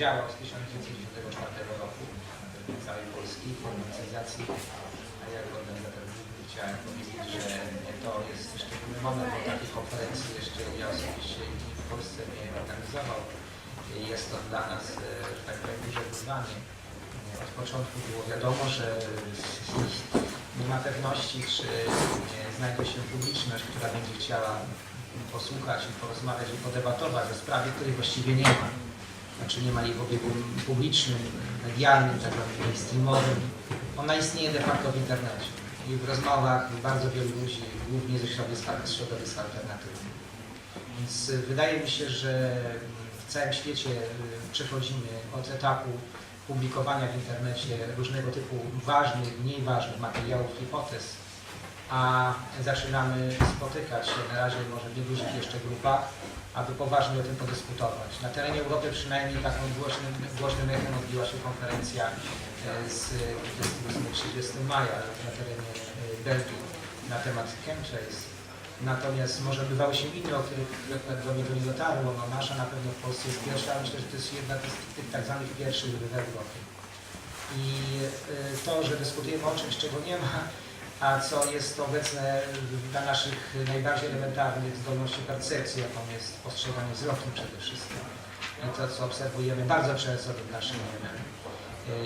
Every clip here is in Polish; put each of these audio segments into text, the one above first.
działał z 1994 roku terenie całej Polski w organizacji, a ja jako organizator chciałem powiedzieć, że to jest szczególny moment, bo takiej konferencji jeszcze ja osobiście w Polsce nie organizował. Jest to dla nas, e, tak duże wyzwanie. Od początku było wiadomo, że nie ma pewności, czy e, znajdzie się publiczność, która będzie chciała posłuchać i porozmawiać i podebatować o sprawie, której właściwie nie ma. Znaczy nie ma jej w obiegu publicznym, medialnym, tak zwanym mainstreamowym. Ona istnieje de facto w internecie i w rozmowach bardzo wielu ludzi, głównie ze środowiska, z środowisk alternatywnych. Więc wydaje mi się, że w całym świecie y, przechodzimy od etapu publikowania w internecie różnego typu ważnych, mniej ważnych materiałów, hipotez, a zaczynamy spotykać się na razie może w niedużych jeszcze grupach, aby poważnie o tym podyskutować. Na terenie Europy przynajmniej taką głośnym, głośnym echem odbiła się konferencja e, z 28-30 maja na terenie e, Belgii na temat chemtrails. Natomiast może bywały się inne, o których do mnie to nie dotarło. No, nasza na pewno w Polsce jest pierwsza, ale myślę, że to jest jedna z tych tak zwanych pierwszych w Europie. I e, to, że dyskutujemy o czymś, czego nie ma, a co jest obecne dla naszych najbardziej elementarnych zdolności percepcji, jaką jest postrzeganie wzrokiem przede wszystkim. I to, co obserwujemy bardzo często w naszym niebem.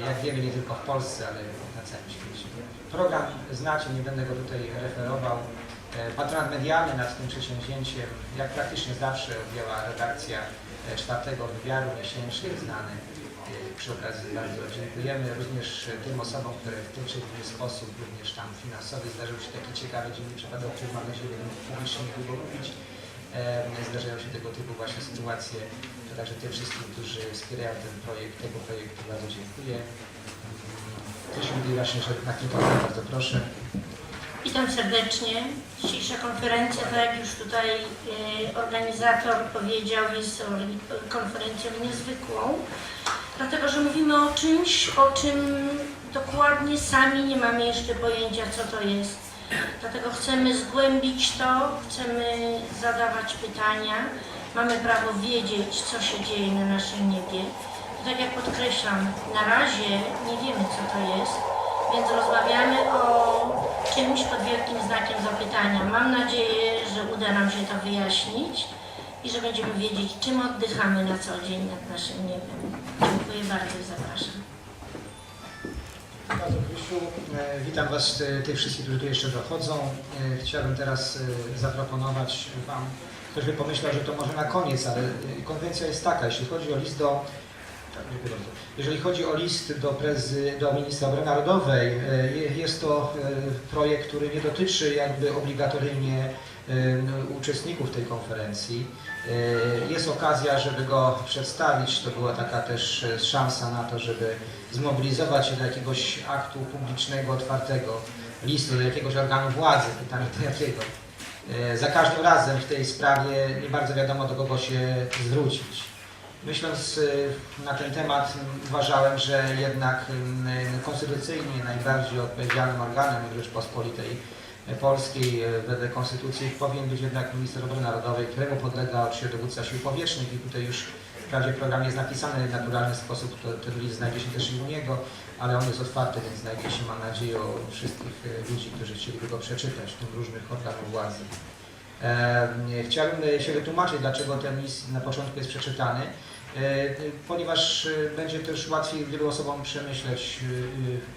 Jak wiemy, nie tylko w Polsce, ale na całym świecie. Program znacie, nie będę go tutaj referował. E, Patronat medialny nad tym przedsięwzięciem, jak praktycznie zawsze objęła redakcja e, czwartego wywiadu miesięcznie znany. Przy okazji bardzo dziękujemy również tym osobom, które w tym czy inny sposób, również tam finansowy, zdarzył się taki ciekawy dziennik przypadek, o którym mam nadzieję będę publicznie niedługo mówić. E, Zdarzają się tego typu właśnie sytuacje. Także tym wszystkim, którzy wspierają ten projekt, tego projektu bardzo dziękuję. Ktoś mówi właśnie, że na kilka bardzo proszę. Witam serdecznie. Dzisiejsza konferencja, tak jak już tutaj e, organizator powiedział, jest konferencją niezwykłą, dlatego że mówimy o czymś, o czym dokładnie sami nie mamy jeszcze pojęcia, co to jest. Dlatego chcemy zgłębić to, chcemy zadawać pytania, mamy prawo wiedzieć, co się dzieje na naszym niebie. I tak jak podkreślam, na razie nie wiemy, co to jest, więc rozmawiamy o czymś pod wielkim znakiem zapytania. Mam nadzieję, że uda nam się to wyjaśnić i że będziemy wiedzieć, czym oddychamy na co dzień nad naszym niebem. Dziękuję bardzo i zapraszam. Bardzo Krysiu, e, witam Was, e, tych wszystkich, którzy tu jeszcze dochodzą. E, Chciałbym teraz zaproponować Wam, ktoś by pomyślał, że to może na koniec, ale konwencja jest taka, jeśli chodzi o list do. Jeżeli chodzi o list do, prezy, do ministra obrony narodowej, e, je- jest to e, projekt, który nie dotyczy jakby obligatoryjnie e, uczestników tej konferencji. Jest okazja, żeby go przedstawić. To była taka też szansa na to, żeby zmobilizować się do jakiegoś aktu publicznego, otwartego, listu do jakiegoś organu władzy, pytanie do jakiego. Za każdym razem w tej sprawie nie bardzo wiadomo, do kogo się zwrócić. Myśląc y, na ten temat, uważałem, że jednak m, konstytucyjnie najbardziej odpowiedzialnym organem Rzeczpospolitej Polskiej y, wedle Konstytucji powinien być jednak minister obrony narodowej, któremu podlega oczywiście dowódca sił powietrznych i tutaj już wprawdzie program jest napisany w naturalny sposób, to, ten list znajdzie się też i u niego, ale on jest otwarty, więc znajdzie się, mam nadzieję, u wszystkich y, ludzi, którzy chcieliby go przeczytać, w tym różnych organów władzy. E, Chciałbym się wytłumaczyć, dlaczego ten list na początku jest przeczytany, ponieważ e, będzie też łatwiej wielu osobom przemyśleć,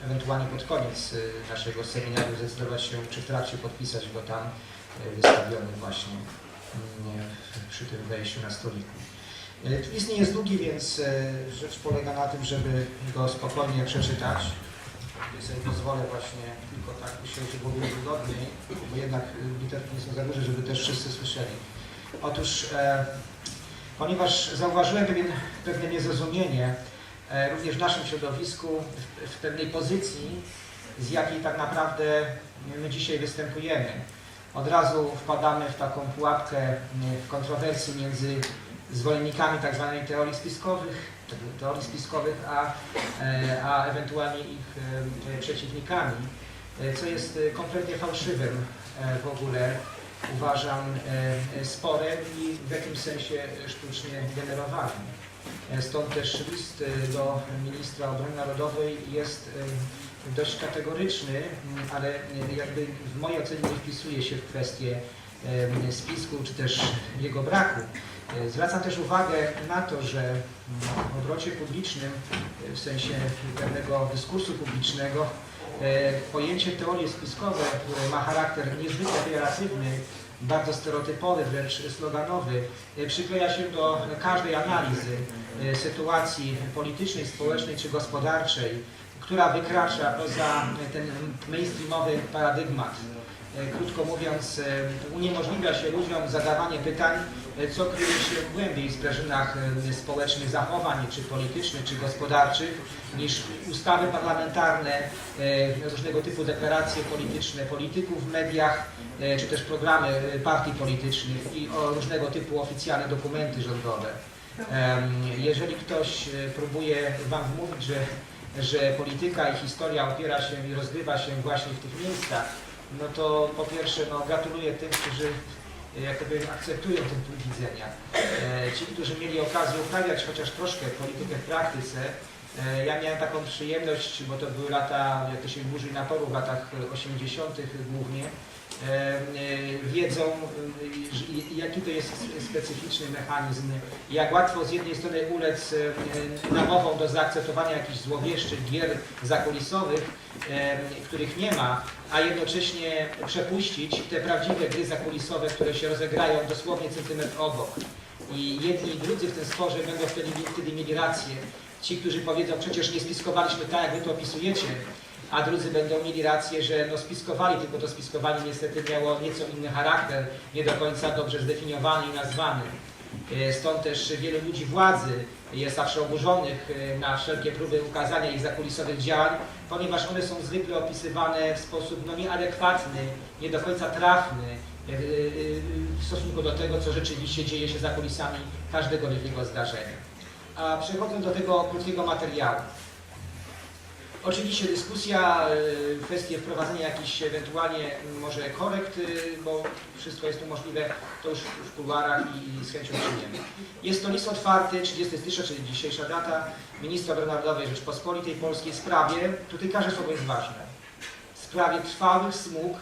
e, ewentualnie pod koniec e, naszego seminarium zdecydować się, czy w trakcie podpisać go tam e, wystawiony właśnie mm, przy tym wejściu na stoliku. E, List nie jest długi, więc e, rzecz polega na tym, żeby go spokojnie przeczytać. Sobie pozwolę właśnie tylko tak usiąść, żeby było wygodniej, bo jednak literki nie są za duże, żeby też wszyscy słyszeli. Otóż, e, ponieważ zauważyłem pewien, pewne niezrozumienie e, również w naszym środowisku, w, w pewnej pozycji, z jakiej tak naprawdę my dzisiaj występujemy. Od razu wpadamy w taką pułapkę y, w kontrowersji między zwolennikami tak zwanej teorii spiskowych, teorii spiskowych, a, e, a ewentualnie ich e, przeciwnikami, e, co jest e, kompletnie fałszywym e, w ogóle, uważam, e, sporem i w jakimś sensie sztucznie generowanym. E, Stąd też list e, do ministra obrony narodowej jest dość kategoryczny, m, ale jakby w mojej ocenie nie wpisuje się w kwestię spisku czy też jego braku. Zwracam też uwagę na to, że mm, w obrocie publicznym, w sensie pewnego dyskursu publicznego, pojęcie teorie które ma charakter niezwykle pejoratywny, bardzo stereotypowy, wręcz sloganowy, e, przykleja się do każdej analizy e, sytuacji politycznej, społecznej czy gospodarczej, która wykracza poza ten mainstreamowy paradygmat. E, Krótko mówiąc, e, uniemożliwia się ludziom zadawanie pytań, e, co kryje się w głębiej sprężynach e, społecznych zachowań, czy politycznych, czy gospodarczych, niż ustawy parlamentarne, e, różnego typu deklaracje polityczne polityków w mediach, e, czy też programy e, partii politycznych i różnego typu oficjalne dokumenty rządowe. Jeżeli ktoś e, próbuje Wam wmówić, że, że polityka i historia opiera się i rozgrywa się właśnie w tych miejscach, no to po pierwsze no, gratuluję tym, którzy e, jak akceptują ten punkt widzenia. E, Ci, którzy mieli okazję uprawiać chociaż troszkę politykę w praktyce, e, ja miałem taką przyjemność, bo to były lata, jak to się burzy naporu w latach 80. głównie, wiedzą, e, że- i- jaki to jest specyficzny mechanizm, jak łatwo z jednej strony ulec e, namową do zaakceptowania jakichś złowieszczych gier zakulisowych, e, których nie ma, a jednocześnie przepuścić te prawdziwe gry zakulisowe, które się rozegrają dosłownie centymetr obok. I jedni i drudzy w tym sporze będą wtedy, wtedy mieli rację. Ci, którzy powiedzą, przecież nie spiskowaliśmy tak, jak wy to opisujecie, a drudzy będą mieli rację, że no spiskowali, tylko to spiskowanie niestety miało nieco inny charakter, nie do końca dobrze zdefiniowany i nazwany. E, Stąd też wielu ludzi władzy jest zawsze oburzonych e, na wszelkie próby ukazania ich zakulisowych działań, ponieważ one są zwykle opisywane w sposób no, nieadekwatny, nie do końca trafny e, w stosunku do tego, co rzeczywiście dzieje się za kulisami każdego wielkiego zdarzenia. A przechodząc do tego krótkiego materiału. Oczywiście dyskusja, e, kwestie wprowadzenia jakichś ewentualnie może korekt, e, bo wszystko jest tu możliwe, to już w kuluarach i z chęcią przyjmiemy. Jest to list otwarty, 30 stycznia, czyli dzisiejsza data, ministra obrony narodowej Rzeczpospolitej Polskiej w sprawie, tutaj każde słowo jest ważne, w sprawie trwałych smug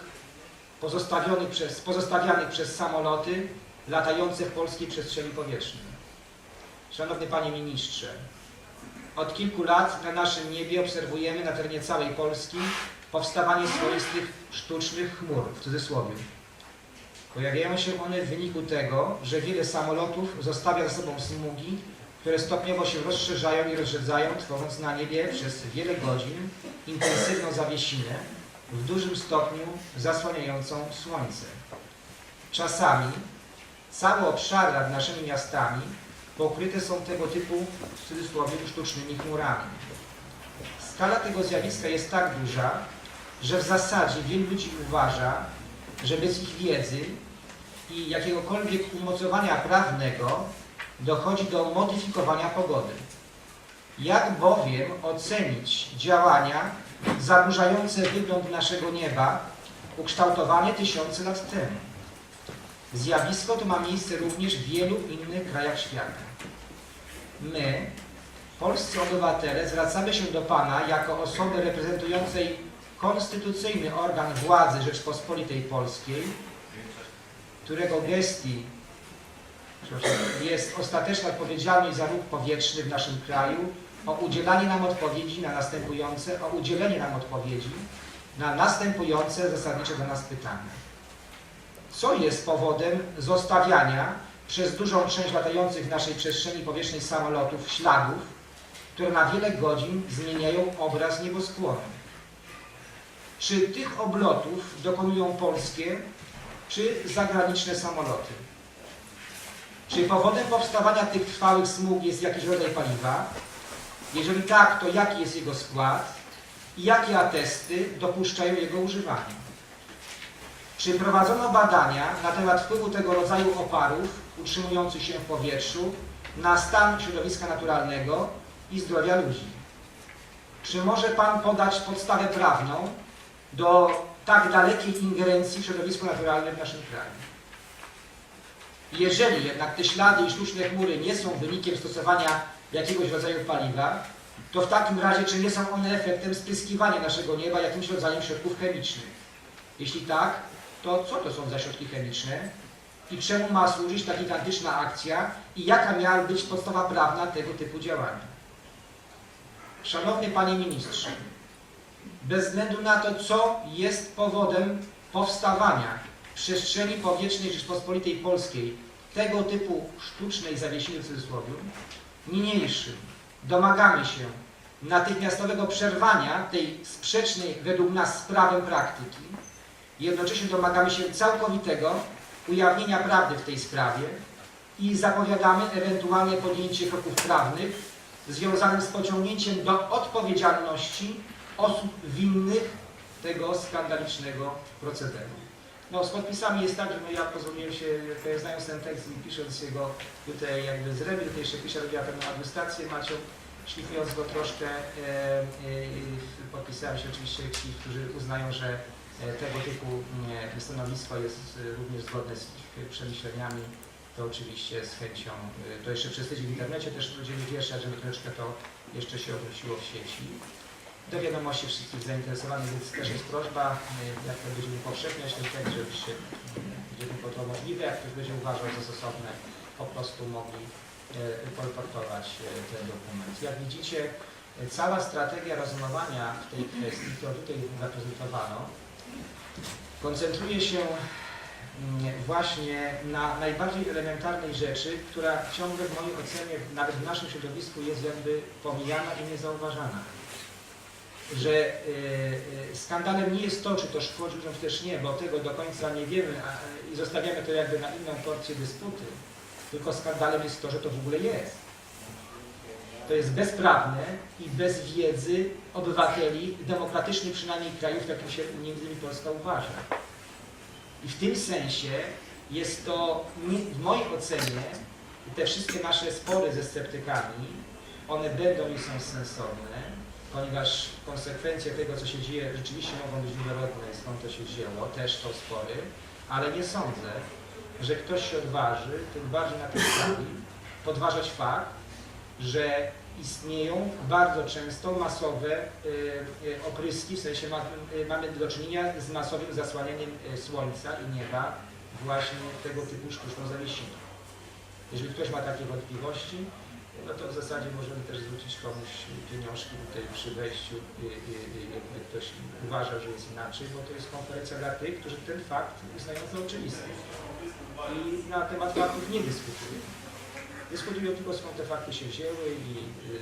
pozostawionych przez, pozostawianych przez samoloty latające w polskiej przestrzeni powietrznej. Szanowny Panie Ministrze, od kilku lat na naszym niebie obserwujemy na terenie całej Polski powstawanie swoistych sztucznych chmur, w cudzysłowie. Pojawiają się one w wyniku tego, że wiele samolotów zostawia za sobą smugi, które stopniowo się rozszerzają i rozrzedzają, tworząc na niebie przez wiele godzin intensywną zawiesinę, w dużym stopniu zasłaniającą słońce. Czasami całe obszary nad naszymi miastami pokryte są tego typu, w cudzysłowie, sztucznymi chmurami. Skala tego zjawiska jest tak duża, że w zasadzie wielu ludzi uważa, że bez ich wiedzy i jakiegokolwiek umocowania prawnego dochodzi do modyfikowania pogody. Jak bowiem ocenić działania zaburzające wygląd naszego nieba, ukształtowane tysiące lat temu? Zjawisko to ma miejsce również w wielu innych krajach świata. My, polscy obywatele, zwracamy się do Pana jako osoby reprezentującej konstytucyjny organ władzy Rzeczpospolitej Polskiej, którego gestii jest ostateczna odpowiedzialność za ruch powietrzny w naszym kraju, o udzielanie nam odpowiedzi na następujące, o udzielenie nam odpowiedzi na następujące zasadnicze dla nas pytania. Co jest powodem zostawiania przez dużą część latających w naszej przestrzeni powietrznej samolotów śladów, które na wiele godzin zmieniają obraz nieboskłonu? Czy tych oblotów dokonują polskie czy zagraniczne samoloty? Czy powodem powstawania tych trwałych smug jest jakiś rodzaj paliwa? Jeżeli tak, to jaki jest jego skład i jakie atesty dopuszczają jego używanie? Czy prowadzono badania na temat wpływu tego rodzaju oparów utrzymujących się w powietrzu na stan środowiska naturalnego i zdrowia ludzi? Czy może Pan podać podstawę prawną do tak dalekiej ingerencji w środowisko naturalne w naszym kraju? Jeżeli jednak te ślady i sztuczne chmury nie są wynikiem stosowania jakiegoś rodzaju paliwa, to w takim razie czy nie są one efektem spryskiwania naszego nieba jakimś rodzajem środków chemicznych? Jeśli tak, to co to są za środki chemiczne i czemu ma służyć ta gigantyczna akcja i jaka miała być podstawa prawna tego typu działania? Szanowny Panie Ministrze, bez względu na to, co jest powodem powstawania w przestrzeni powietrznej Rzeczpospolitej Polskiej tego typu sztucznej zawiesiny w cudzysłowie, niniejszym domagamy się natychmiastowego przerwania tej sprzecznej według nas z prawem praktyki. Jednocześnie domagamy się całkowitego ujawnienia prawdy w tej sprawie i zapowiadamy ewentualnie podjęcie kroków prawnych związanych z pociągnięciem do odpowiedzialności osób winnych tego skandalicznego procederu. No, z podpisami jest tak, że no, ja pozwoliłem się, jak znając ten tekst i pisząc jego tutaj jakby z remi, tutaj jeszcze piszę, robiła pewną administrację Macią, szlifując go troszkę, e, e, podpisałem się oczywiście ci, którzy uznają, że e, tego typu e, stanowisko jest e, również zgodne z przemyśleniami, to oczywiście z chęcią, e, to jeszcze przez tydzień w internecie też będziemy wieszać, żeby troszkę to jeszcze się obróciło w sieci. Do wiadomości wszystkich zainteresowanych, więc też jest prośba, e, jak to będziemy upowszechniać ten tekst, żebyście, mm, gdzie tylko to możliwe, jak ktoś będzie uważał za stosowne, po prostu mogli e, kolportować e, ten dokument. Jak widzicie, e, cała strategia rozumowania w tej kwestii, którą tutaj zaprezentowano, koncentruje się mm, właśnie na najbardziej elementarnej rzeczy, która ciągle w mojej ocenie, nawet w naszym środowisku jest jakby pomijana i niezauważana. Że y, y, skandalem nie jest to, czy to szkodzi czy też nie, bo tego do końca nie wiemy a, i zostawiamy to jakby na inną porcję dysputy. Tylko skandalem jest to, że to w ogóle jest. To jest bezprawne i bez wiedzy obywateli demokratycznych przynajmniej krajów, jakim się między innymi Polska uważa. I w tym sensie jest to, w mojej ocenie, te wszystkie nasze spory ze sceptykami, one będą i są sensowne, ponieważ konsekwencje tego, co się dzieje, rzeczywiście mogą być wiarygodne, skąd to się wzięło, też są spory, ale nie sądzę, że ktoś się odważy, tym bardziej na tej sali, podważać fakt, że istnieją bardzo często masowe y, y, opryski, w sensie y, mamy do czynienia z masowym zasłanianiem słońca i nieba właśnie tego typu sztuczną zawiesiną. Jeżeli ktoś ma takie wątpliwości, no to w zasadzie możemy też zwrócić komuś pieniążki tutaj przy wejściu, jakby ktoś uważa, że jest inaczej, bo to jest konferencja dla tych, którzy ten fakt uznają za oczywisty i na temat faktów nie dyskutują. Dyskutują tylko skąd te fakty się wzięły i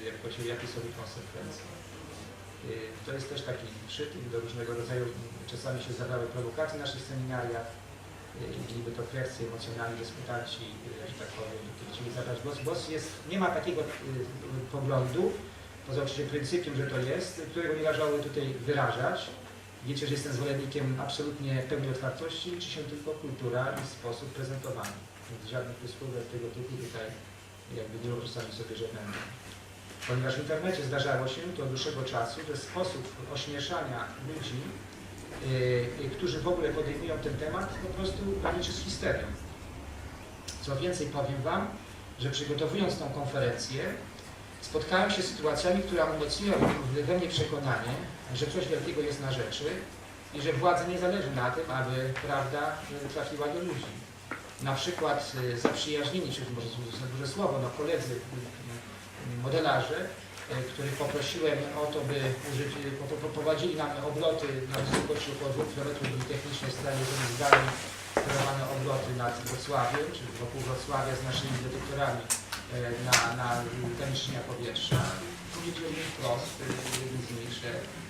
y, jak powiedział, jakie są ich konsekwencje. Y, To jest też taki przytyk do różnego rodzaju, czasami się zadały prowokacje w naszych seminariach, y, niby to kwestie emocjonalni dyskutanci, że tak powiem, chcieli zabrać głos. Głos jest, nie ma takiego poglądu, poza oczywiście pryncypium, że to jest, którego nie należałoby tutaj wyrażać. Wiecie, że jestem zwolennikiem absolutnie pełnej otwartości, liczy się tylko kultura i sposób prezentowania. Więc żadnych wysłówek tego typu tutaj jakby nie czasami sobie żadnego. Ponieważ w internecie zdarzało się to od dłuższego czasu, że sposób ośmieszania ludzi, yy, którzy w ogóle podejmują ten temat, po prostu graniczy z histerią. Co więcej, powiem Wam, że przygotowując tą konferencję, spotkałem się z sytuacjami, które umocniły we mnie przekonanie, że coś wielkiego jest na rzeczy i że władzy nie zależy na tym, aby prawda trafiła do ludzi. Na przykład y, zaprzyjaźnieni, czy może za duże słowo, no koledzy, modelarze, y, których poprosiłem o to, by użyć, po- poprowadzili nam obloty na wysokości około 2 km technicznej stronie z zdalnej sterowane obloty nad Wrocławiem, czy wokół Wrocławia z naszymi detektorami e, na, na tęcznia powietrza. Powiedzieli wprost, e, jedni z nich, że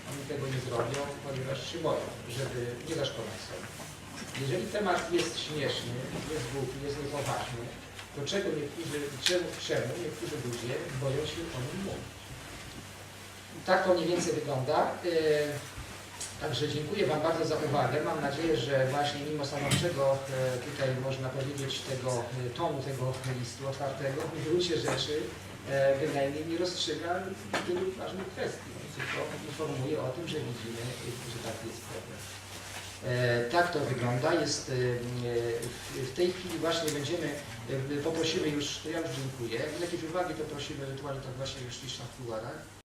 oni tego nie zrobią, ponieważ się boją, żeby nie zaszkodzić sobie. Jeżeli temat jest śmieszny, jest głupi, jest niepoważny, to czego niektórzy, czemu, czemu niektórzy ludzie boją się o nim mówić? Tak to mniej więcej wygląda. E, Także dziękuję Wam bardzo za uwagę. Mam nadzieję, że właśnie mimo stanowczego e, tutaj można powiedzieć tego e, tonu tego listu otwartego w gruncie rzeczy bynajmniej nie rozstrzyga wielu ważnych kwestii. Tylko informuje o tym, że widzimy, że taki jest problem. E, Tak to wygląda. Jest, e, w- tej chwili właśnie będziemy, e, poprosimy już, ja już dziękuję. Jak jakieś uwagi, to prosimy ewentualnie tak właśnie już gdzieś w kuluarach.